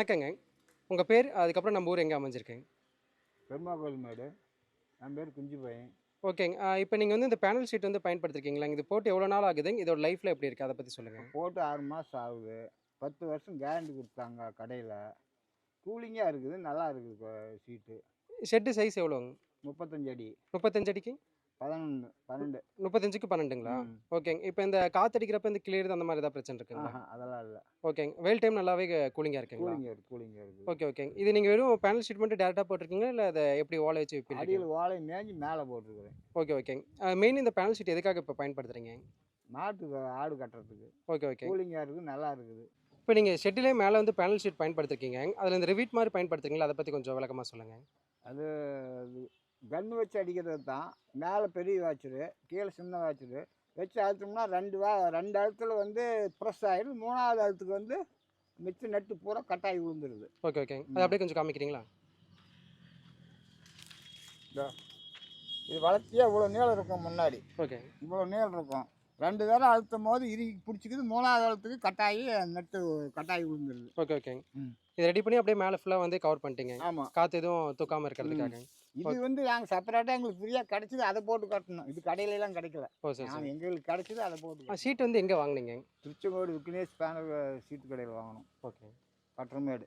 வணக்கங்க. உங்கள் பேர் அதுக்கப்புறம் நம்ம ஊர் எங்கே அமைஞ்சிருக்குங்க? பெருமாள் மேடு. என் பேர் குஞ்சு பையன். ஓகேங்க. இப்போ நீங்கள் வந்து இந்த பேனல் ஷீட் வந்து பயன்படுத்திருக்கீங்களா? இது போட்டு எவ்வளோ நாள் ஆகுதுங்க? இதோட லைஃப்பில் எப்படி இருக்குது அதை பற்றி சொல்லுங்கள் போட்டு ஆறு மாதம் ஆகுது. பத்து வருஷம் கேரண்டி கொடுத்தாங்க கடையில். கூலிங்காக இருக்குது நல்லா இருக்குது சீட்டு ஷெட்டு. சைஸ் எவ்வளோங்க? முப்பத்தஞ்சு அடி. முப்பத்தஞ்சு அடிக்கு? பதினொன்று பன்னெண்டு. முப்பத்தஞ்சுக்கு பன்னெண்டுங்களா. ஓகேங்க. இப்போ இந்த காத்தடிக்கிறப்ப இந்த கிளியர் அந்த மாதிரி ஏதாவது பிரச்சனை இருக்குங்களா? அதெல்லாம் இல்லை. ஓகேங்க. வெயில் டைம் நல்லாவே கூலிங்காக இருக்குங்களா? கூலிங்காக இருக்குது கூலிங்காக இருக்குது. ஓகே ஓகேங்க. இது நீங்கள் வெறும் பேனல் ஷீட் மட்டும் டேரெக்டாக போட்டிருக்கீங்களா? இல்லை அதை எப்படி ஓலை வச்சு வைப்பீங்க அடியில் வாழை மேய்ஞ்சி மேலே போட்டிருக்கிறேன். ஓகே ஓகேங்க. மெயின் இந்த பேனல் ஷீட் எதுக்காக இப்போ பயன்படுத்துறீங்க? மாட்டுக்கு ஆடு கட்டுறதுக்கு. ஓகே ஓகே கூலிங்காக இருக்குது நல்லா இருக்குது. இப்போ நீங்கள் ஷெட்டிலே மேலே வந்து பேனல் ஷீட் பயன்படுத்திருக்கீங்க. அதில் இந்த ரிவீட் மாதிரி பயன்படுத்துறீங்களா? அதை பற்றி கொஞ்சம் விளக்கமாக சொல்லுங்கள் அது கன்று வச்சு அடிக்கிறது தான். மேலே பெரிய வாட்சரு கீழே சின்ன வாட்சரு வச்சு அழுத்தோம்னா ரெண்டு வா ரெண்டு அழுத்தில் வந்து ப்ரெஸ் ஆகிடும் மூணாவது அழுத்துக்கு வந்து மிச்ச நட்டு பூரா கட்டாயி விழுந்துருது. ஓகே ஓகேங்க அது அப்படியே கொஞ்சம் காமிக்கிறீங்களா? இது வளர்த்தியே இவ்வளோ நீளம் இருக்கும் முன்னாடி. ஓகே இவ்வளோ நீளம் இருக்கும். ரெண்டு தடவை அழுத்தும் போது இறுக்கி பிடிச்சிக்குது. மூணாவது அழுத்துக்கு கட்டாயி நட்டு கட்டாயி விழுந்துருது. ஓகே ஓகேங்க. இதை ரெடி பண்ணி அப்படியே மேலே ஃபுல்லாக வந்து கவர் பண்ணிட்டீங்க. ஆமாம் காற்று எதுவும் தூக்காமல் இருக்கிறதுக்காக. இது வந்து நாங்கள் செப்பரேட்டாக எங்களுக்கு ஃப்ரீயாக கிடச்சிது அதை போட்டு கட்டணும். இது கடையில எல்லாம் கிடைக்கல. ஓ சரி சரி. நாங்கள் எங்களுக்கு கிடச்சிது அதை போட்டு. ஷீட் வந்து எங்கே வாங்குனீங்க? திருச்செங்கோடு விக்னேஷ் பேனல் சீட்டு கடையில் வாங்கணும். ஓகே. பட்டரமேடு.